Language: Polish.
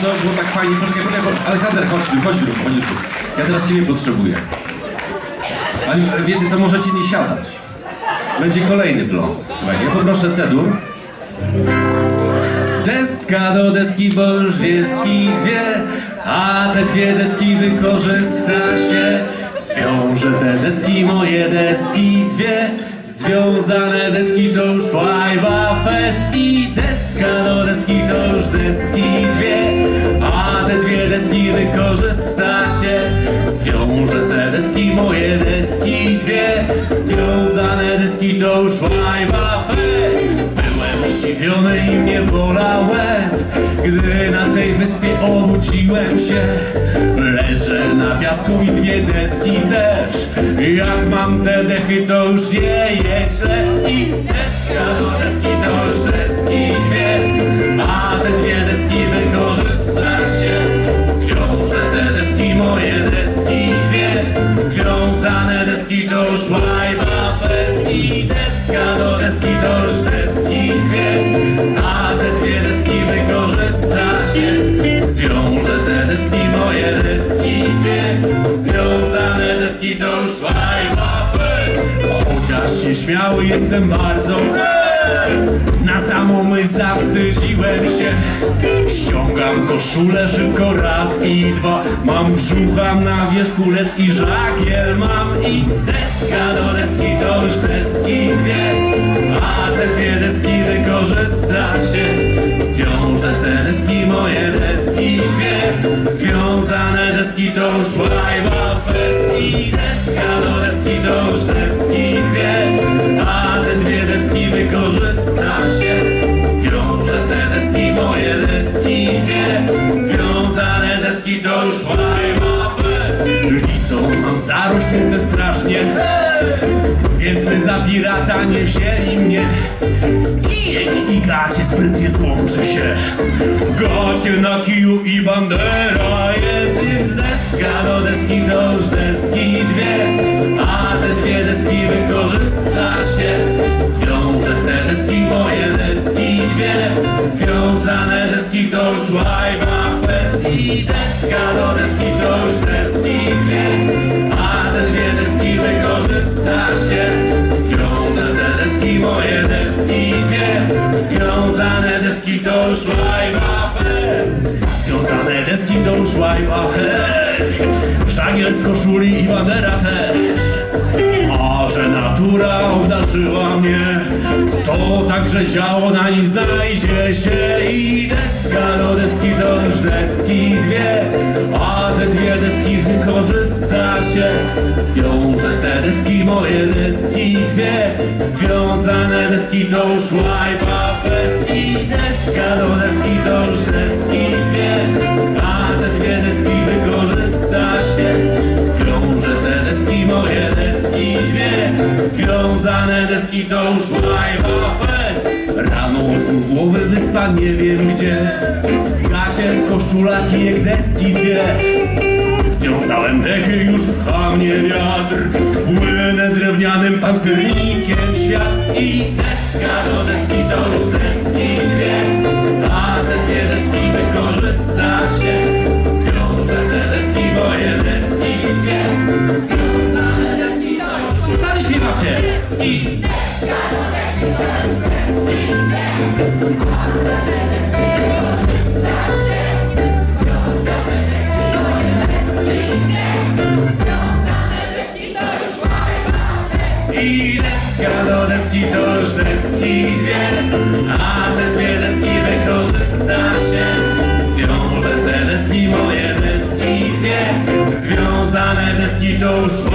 Co było tak fajnie, poczekaj, poczekaj, poczekaj. Aleksander, chodź tu, chodź tu, chodź. Ja teraz ciebie potrzebuję. Ale wiecie co, możecie nie siadać. Będzie kolejny pląs. Słuchaj, ja poproszę cedur. Deska do deski, bo już wieski dwie, a te dwie deski wykorzysta się. Zwiążę te deski, moje deski dwie, związane deski to już fajba fest Zwiążę te deski, moje deski dwie, związane deski to już fajba. Byłem zdziwiony i mnie bolał łeb Gdy na tej wyspie obudziłem się Leżę na piasku i dwie deski też. Jak mam te dechy to już nie jest źle. Deska do deski to już deski dwie łajba fest I deska do deski to już deski dwie. A te dwie deski wykorzysta się. Zwiążę te deski, moje deski dwie. Związane deski to już fest Chociaż nieśmiały jestem bardzo na samą myśl zawstydziłem się. Ściągam koszulę szybko raz i dwa. Mam brzucha na wierzchu, lecz i żagiel mam. I deska do deski to już deski dwie. A te dwie deski wykorzysta Związane deski to już fest Licą mam zarośnięte strasznie. Więc my za pirata nie wzięli mnie. Kijek i gacie sprytnie złączy się. Gacie na kiju i bandera jest Więc deska. Do deski to już deski dwie. A te dwie deski wykorzysta deska do deski to już deski dwie A te dwie deski wykorzysta się. Zwiążę te deski, moje deski dwie. Związane deski to już łajba fest. Związane deski to już łajba fest. Żagiel z koszuli i bandera też. a natura obdarzyła mnie. To także działo na nim znajdzie się I deska do deski to już deski dwie. A te dwie deski wykorzysta się. Zwiążę te deski, moje deski dwie. Związane deski to już łajba fest. I deska do deski to już Związane deski to już fest. Rano u głowy wyspa nie wiem gdzie. Gacie, koszula, kijek, deski dwie. Związałem dechy, już pcha mnie wiatr. Płynę drewnianym pancernikiem świat I deska do deski to już deski dwie. A te dwie deski wykorzysta się I deska deski to już deski dwie A te dwie deski wykorzysta się Zwiążę te deski, moje deski dwie Związane deski to już